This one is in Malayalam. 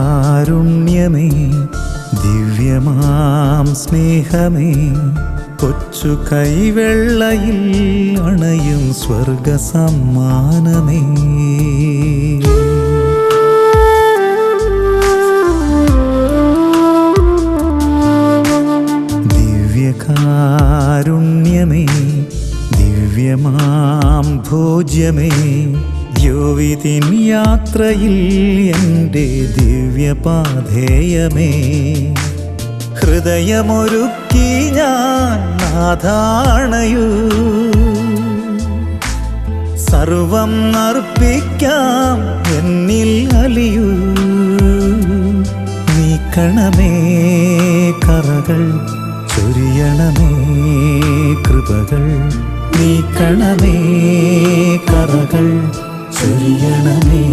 ദിവ്യകാരുണ്യമേ ദിവ്യമാം സ്നേഹമേ കൊച്ചു കൈവെള്ളയിൽ അണയും സ്വർഗസമ്മാനമേ. ദിവ്യകാരുണ്യമേ ദിവ്യമാം ഭോജ്യമേ ദ്യോവിതിൻ യാത്രയിൽ എന്റെ ദിവ്യപാധേയമേ. ഹൃദയമൊരുക്കി ഞാൻ നാഥാണയൂ. സർവം അർപ്പിക്കാം എന്നിൽ അലിയൂ. നീക്കണമേ കറകൾ ചൊരിയണമേ കൃപകൾ. നീക്കണമേ കറകൾ ചൊരിയണമേ